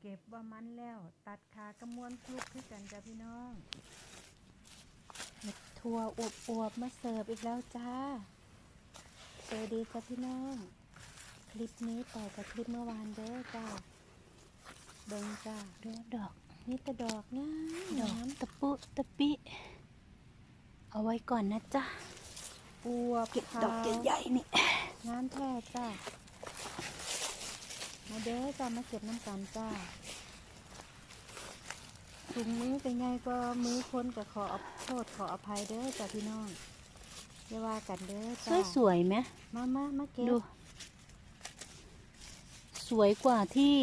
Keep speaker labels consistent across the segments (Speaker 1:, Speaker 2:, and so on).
Speaker 1: เก็บว่ามันแล้ว ตัดขากระมวลคลุกคือกันจ้ะพี่น้องเห็ดถั่วอวบๆมาเสิร์ฟอีกแล้วจ้าสวัสดีจ้ะพี่น้อง คลิปนี้ต่อจากคลิปเมื่อวานเด้อจ้าเบิ่งจ้า
Speaker 2: เรือดอก
Speaker 1: นี่แต่ดอกงาม
Speaker 2: ดอก
Speaker 1: งาม
Speaker 2: ตะปุตะปิ เอาไว้ก่อนนะจ๊ะ
Speaker 1: อวบ
Speaker 2: เก็บ
Speaker 1: ขาว
Speaker 2: ดอกใหญ่ๆนี่
Speaker 1: งามแท้จ้า มาเด้อจ้ามาเก็บน้ำกันจ้าถุงมือเป็นไงก็มือคนก็ขอโทษขออภัยเด้อจ้าพี่น้องอย่าว่ากันเด้อจ้า
Speaker 2: สวยๆไหม
Speaker 1: มามามาเก็บ
Speaker 2: ดู สวยกว่าที่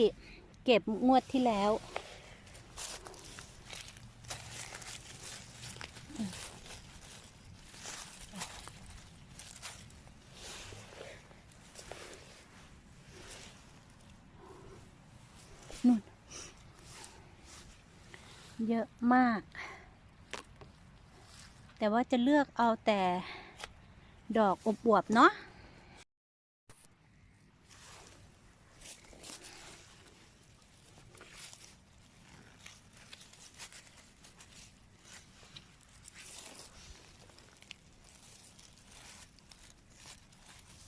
Speaker 2: เก็บงวดที่แล้ว นู่น เยอะมาก แต่ว่าจะเลือกเอาแต่ดอกอวบเนาะ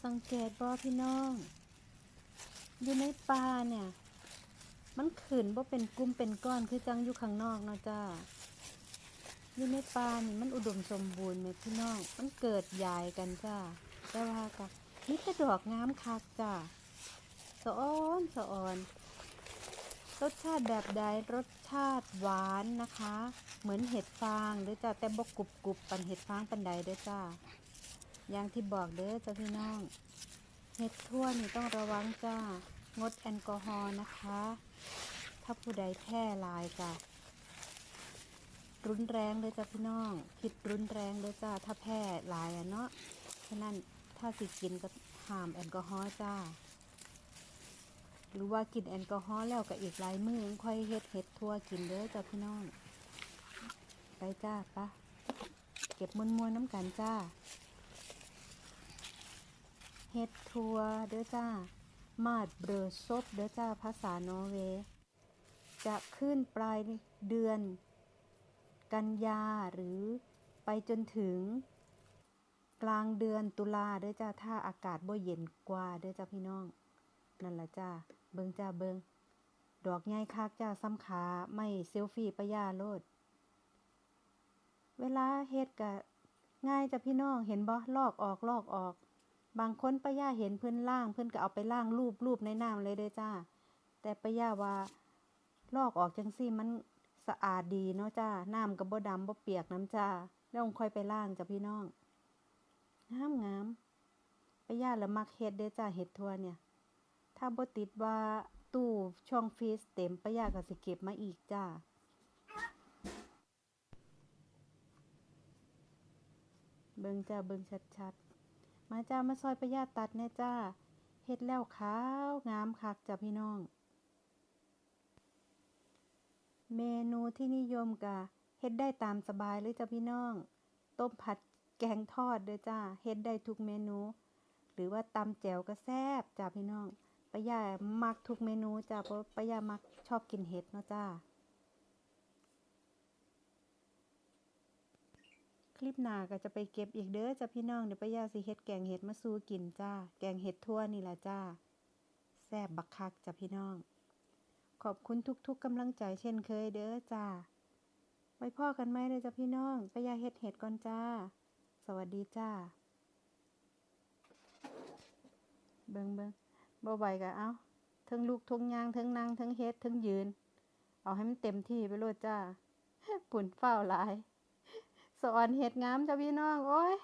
Speaker 1: สังเกตบ่พี่น้อง อยู่ในป่าเนี่ย มันขืนบ่เป็นกลุ่มเป็นก้อนคือจังอยู่ข้างนอกเนาะจ้าอยู่ในป่านี่มันอุดมสมบูรณ์ไหมพี่น้อง มันเกิดใหญ่กันจ้าแต่ว่าก็นี่แต่ดอกงามคักจ้าสะอ้อนสะอ่อนรสชาติแบบใดรสชาติหวานนะคะ เหมือนเห็ดฟางเด้อจ้าแต่บกกรุบกรุบปันเห็ดฟางปันใดเด้อจ้าอย่างที่บอกเด้อจ้าพี่น้อง เห็ดทั่วนี่ต้องระวังจ้างดแอลกอฮอล์นะคะ ถ้าผู้ใดแพร่ลายจ้ะรุนแรงเลยจ้าพี่น้องผิดรุนแรงเลยจ้าถ้าแพร่ลายอะเนาะฉะนั้นถ้าสิกินก็ห้ามแอลกอฮอล์จ้า หรือว่ากินแอลกอฮอล์แล้วก็อีกหลายมืองค่อยเฮ็ดเห็ดทั่วกินเด้อจ้าพี่น้อง ไปจ้าปะเก็บมวนมวนๆน้ำกันจ้าเฮ็ดทัวเด้อจ้า มาดเบรอซบเด้อจ้าภาษานอร์เวย์จะขึ้นปลายเดือน กันยาหรือไปจนถึง กลางเดือนตุลาเด้อจ้าถ้าอากาศบ่เย็นกว่าเด้อจ้าพี่น้อง นั่นละจ้าเบิงจ้าเบิงดอกใหญ่คักจ้าซ้ำขาไม่เซลฟี่ปะยาโลด เวลาเฮ็ดกะง่ายจ้ะพี่น้องเห็นบ่ลอกออกลอกออก บางคนป้าย่าเห็นเพิ่อนล่าง เพิ่อนก็เอาไปล่างรูปรูปในน้ำเลยเด้อจ้า แต่ป้าย่าว่าลอกออกจังซี่มันสะอาดดีเนาะจ้า น้ำก็บ่ดำบ่เปียกน้ำจ้า แล้วค่อยไปล่างจ้ะพี่น้องงามงามป้าย่าละมักเฮ็ดเด้อจ้าเฮ็ดทัวเนี่ย ถ้าบ่ติดว่าตู้ช่องฟรีซเต็มป้าย่าก็สิเก็บมาอีกจ้าเบิ่งจ้าเบิ่งชัดๆ มาจ้ามาซอยประหยัดตัดแน่จ้าเฮ็ดแล้วขาวงามคักจ้ะพี่น้อง เมนูที่นิยมกะเฮ็ดได้ตามสบายเลยจ้ะพี่น้อง ต้มผัดแกงทอดเด้อจ้าเฮ็ดได้ทุกเมนู หรือว่าตำแจ่วก็แซ่บจ้ะพี่น้องป้ายามักทุกเมนูจ้ะเพราะป้ายามักชอบกินเห็ดเนาะจ้า คลิปหน้าก็จะไปเก็บอีกเด้อจ้ะพี่น้องเดี๋ยวป้ายาสิเฮ็ดแกงเห็ดมาสู้กินจ้า แกงเห็ดทั่วนี่ละจ้าแซ่บบักคักจ้ะพี่น้อง ขอบคุณทุกๆกำลังใจเช่นเคยเด้อจ้าไว้พ่อกันไหมเด้อจ้ะพี่น้องป้ายาเฮ็ดเห็ดก่อนจ้า สวัสดีจ้า เบิงเบิ่งบ่ไหวก็เอาทั้งลูกทั้งยางทั้งนั่งทั้งเฮ็ดทั้งยืน เอาให้มันเต็มที่ไปโลดจ้าปุ่นเฝ้าหลาย สอนเห็ดงามจ้ะพี่น้องโอ้ย